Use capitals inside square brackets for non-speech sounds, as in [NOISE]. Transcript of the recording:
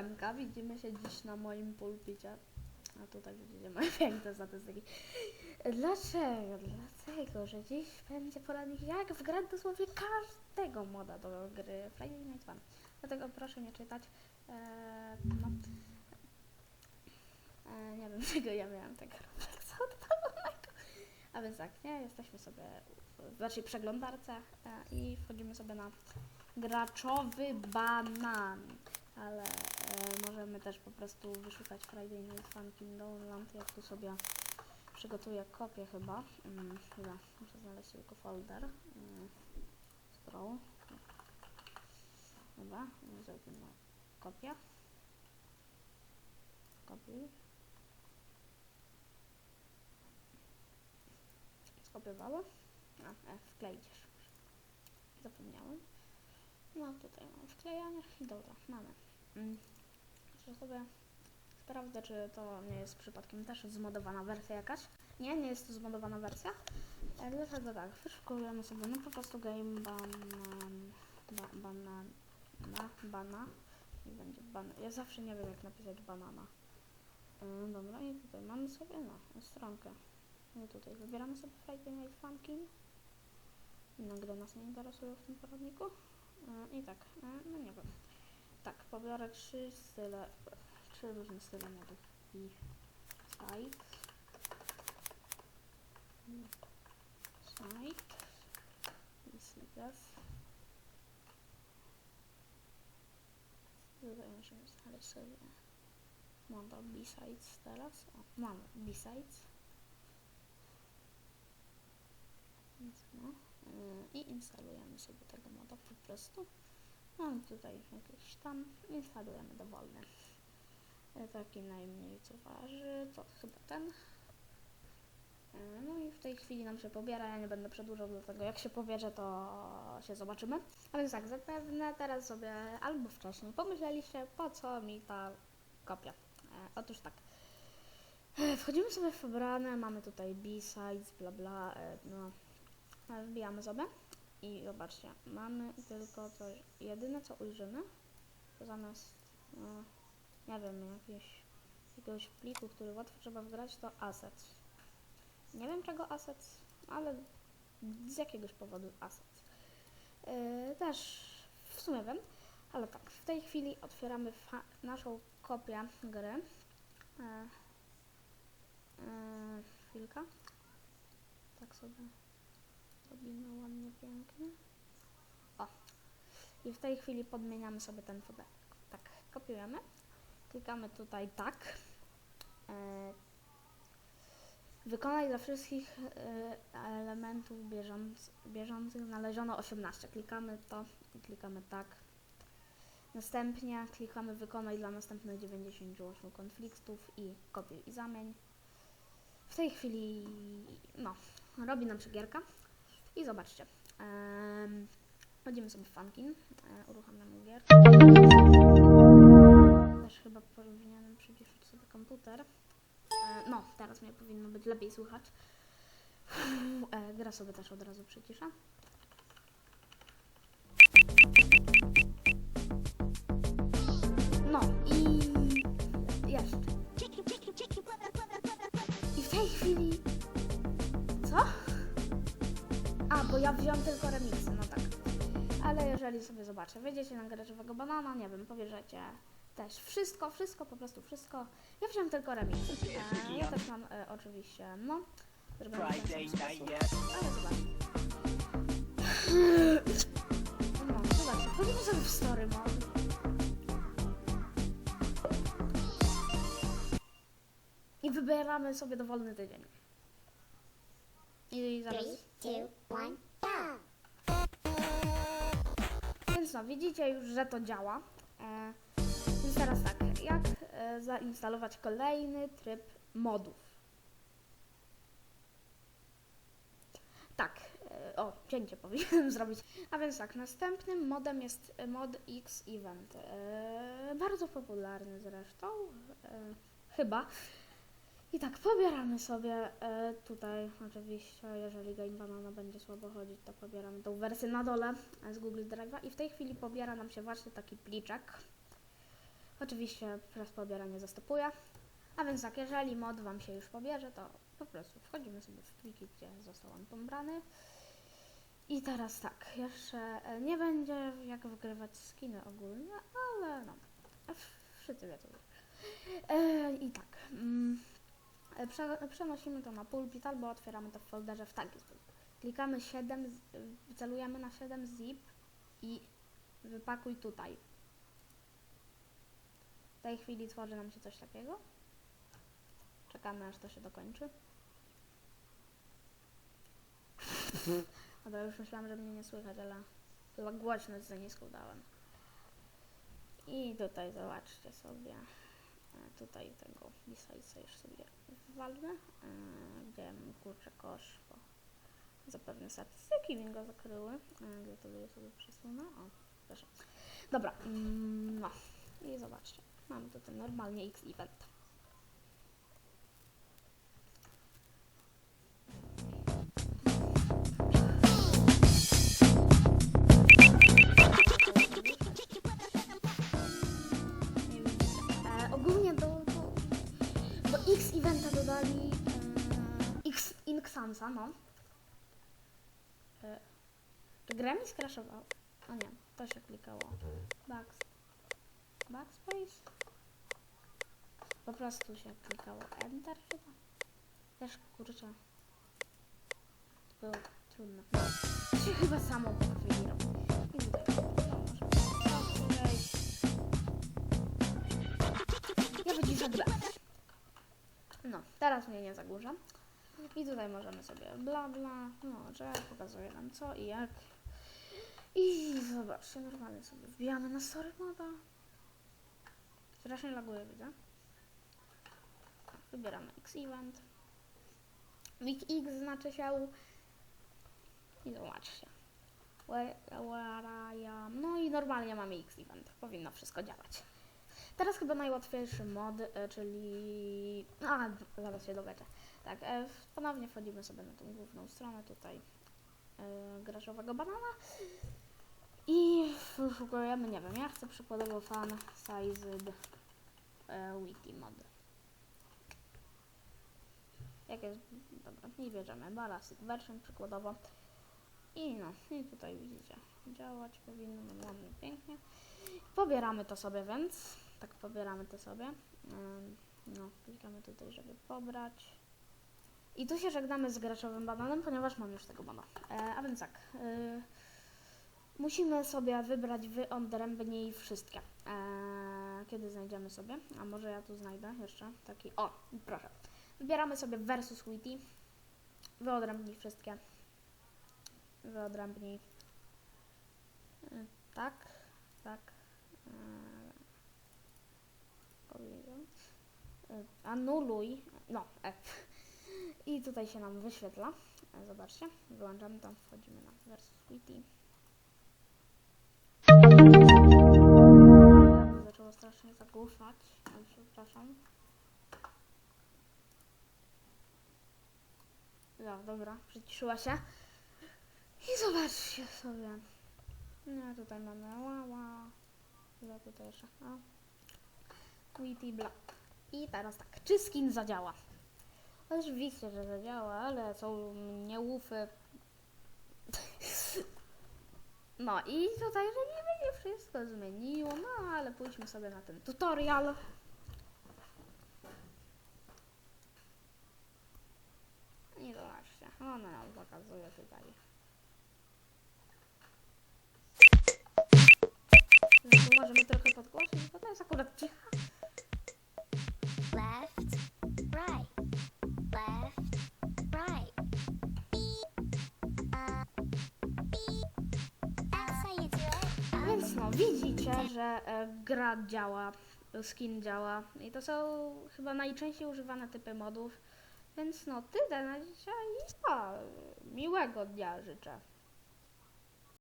Siemka, widzimy się dziś na moim pulpicie. A tutaj widzicie moje [LAUGHS] piękne statystyki. Dlaczego? Dlatego, że dziś będzie poradnik jak wgrać dosłownie każdego moda do gry Friday Night Fun. Dlatego proszę nie czytać. Eee, no. Eee, nie wiem, [LAUGHS] czego ja miałam tego refleksa odpalonego. A więc tak, nie? Jesteśmy sobie w naszej przeglądarce e, i wchodzimy sobie na graczowy banan. Ale e, możemy też po prostu wyszukać Friday Night Funkin' Downland. Jak tu sobie przygotuję kopię chyba. Mm, chyba muszę znaleźć tylko folder. Mm, scroll. Dobra, zrobimy kopię. Kopiuj. Skopiowało. A, e, wkleić jeszcze. Zapomniałem. No tutaj mam wklejanie. Dobra, mamy. Mm. Jeszcze sobie sprawdzę, czy to nie jest przypadkiem też zmodowana wersja jakaś. Nie, nie jest to zmodowana wersja. E, Dlatego tak, wyszukujemy sobie no po prostu game banan, ba, banana, bana i będzie ban. Ja zawsze nie wiem jak napisać banana. E, dobra i tutaj mamy sobie no, stronkę. I tutaj wybieramy sobie Friday Night Funkin'. Inne gry nas nie interesują w tym poradniku. E, I tak, e, no nie wiem. Tak, pobiorę trzy style, trzy różne style modów. I site. I site. I slides. Tutaj musimy znaleźć sobie moda B-sides teraz. O, mamy B-sides. Więc no. Yy, I instalujemy sobie tego moda po prostu. Mam tutaj jakiś tam, instalujemy dowolny. Yy, Taki najmniej co waży, to chyba ten. Yy, No i w tej chwili nam się pobiera, ja nie będę przedłużał do tego, jak się pobierze, to się zobaczymy. A więc tak, zapewne teraz sobie albo wcześniej pomyśleliście, po co mi ta kopia. E, otóż tak, e, wchodzimy sobie w wybrane, mamy tutaj B-sides, bla bla, e, no, e, wbijamy sobie i zobaczcie, mamy tylko coś, jedyne co ujrzymy, to zamiast, no, nie wiem, jakiegoś, jakiegoś pliku, który łatwo trzeba wgrać, to assets. Nie wiem czego assets, ale z jakiegoś powodu assets. Yy, też w sumie wiem, ale tak, w tej chwili otwieramy naszą kopię gry. Yy, yy, chwilka. Tak sobie robimy ładnie, pięknie. O. I w tej chwili podmieniamy sobie ten folder. Tak, kopiujemy. Klikamy tutaj tak. Yy, Wykonaj dla wszystkich y, elementów bieżąc, bieżących znaleziono 18. Klikamy to i klikamy tak. Następnie klikamy wykonaj dla następnych 98 konfliktów i kopiuj i zamień. W tej chwili no, robi nam się gierka i zobaczcie. Um, Chodzimy sobie w Funkin, e, uruchamiamy gier. Też chyba powinienem przyciszyć sobie komputer. E, No, teraz mnie powinno być lepiej słychać. E, gra sobie też od razu przycisza. Wziąłem tylko remixy, no tak. Ale jeżeli sobie zobaczę, wejdziecie na grę żywego banana, nie wiem, pobierzecie też wszystko, wszystko, po prostu wszystko. Ja wziąłem tylko remixy. E, ja też mam e, oczywiście, no, zrobione w ten sam sposób. Ale zobacz. No, zobaczcie, wchodzimy sobie w story mode. I wybieramy sobie dowolny tydzień. I zaraz... Three, two, one, Widzicie już, że to działa. E, więc teraz tak, jak e, zainstalować kolejny tryb modów? Tak, e, o, cięcie powinienem [LAUGHS] zrobić. A więc tak, następnym modem jest mod X Event. E, bardzo popularny zresztą, e, chyba. I tak, pobieramy sobie e, tutaj, oczywiście, jeżeli Game Banana będzie słabo chodzić, to pobieramy tą wersję na dole e, z Google Drive'a i w tej chwili pobiera nam się właśnie taki pliczek. Oczywiście przez pobieranie zastopuje. A więc tak, jeżeli mod Wam się już pobierze, to po prostu wchodzimy sobie w pliki, gdzie został on pobrany. I teraz tak, jeszcze e, nie będzie jak wygrywać skiny ogólnie, ale no, wszyscy wiedzą. E, I tak, mm, prze, przenosimy to na pulpit albo otwieramy to w folderze w taki sposób. Klikamy 7, z- y, celujemy na 7 zip i wypakuj tutaj. W tej chwili tworzy nam się coś takiego. Czekamy aż to się dokończy. [LAUGHS] Dobra, już myślałam, że mnie nie słychać, ale chyba głośność za niską dałem. I tutaj zobaczcie sobie. E, Tutaj tego Bisajsa już sobie walnę. e, Gdzie mam kurczę kosz, bo zapewne statystyki mi go zakryły. e, je sobie przesunę. O, proszę. Dobra, mm, no. I zobaczcie. Mamy tutaj normalnie X event. X Inxansa, no. E, czy gra mi skraszowała? O nie, to się klikało. Backs, backspace? Po prostu się klikało Enter chyba. Też kurczę. Było trudne. To się chyba samo robi. I tutaj. No, może. Ja wyciszę grę. No, teraz mnie nie zagłusza. I tutaj możemy sobie bla bla, no, że pokazuje nam co i jak. I zobaczcie, normalnie sobie wbijamy na story moda. Strasznie laguje, widzę. Wybieramy X event. Week X znaczy się. I zobaczcie. No i normalnie mamy X event. Powinno wszystko działać. Teraz chyba najłatwiejszy mod, e, czyli... A, zaraz się dowiecie. Tak, e, ponownie wchodzimy sobie na tą główną stronę tutaj e, grażowego banana i wyszukujemy, nie wiem, ja chcę przykładowo fan sized e, wiki mod. Jak jest, dobra, i bierzemy balanced version przykładowo i no, i tutaj widzicie, działać powinno normalnie, pięknie. Pobieramy to sobie, więc tak pobieramy to sobie. No, klikamy tutaj, żeby pobrać. I tu się żegnamy z graczowym bananem, ponieważ mam już tego bana. E, a więc tak. y, musimy sobie wybrać wyodrębnij wszystkie. E, kiedy znajdziemy sobie? A może ja tu znajdę jeszcze taki. O, proszę. Wybieramy sobie versus witty. Wyodrębnij wszystkie. Wyodrębnij. Y, tak, tak. E. E, Anuluj. No, F. I tutaj się nam wyświetla. E, Zobaczcie, wyłączamy tam, wchodzimy na versus witty. Zaczęło strasznie zagłuszać, ale przepraszam. No, dobra, przyciszyła się. I zobaczcie sobie. No, tutaj mamy łała. Ja tutaj jeszcze. O. Witty Black. I teraz tak, czy skin zadziała? Oczywiście, że zadziała, ale są niełufy. No i tutaj, że nie będzie wszystko zmieniło, no ale pójdźmy sobie na ten tutorial. I zobaczcie, ona nam pokazuje tutaj. Tu możemy trochę podgłosić, bo to jest akurat cicha. left, right, no, widzicie, że e, gra działa, skin działa i to są chyba najczęściej używane typy modów. Więc no, tyle na dzisiaj. O, miłego dnia życzę.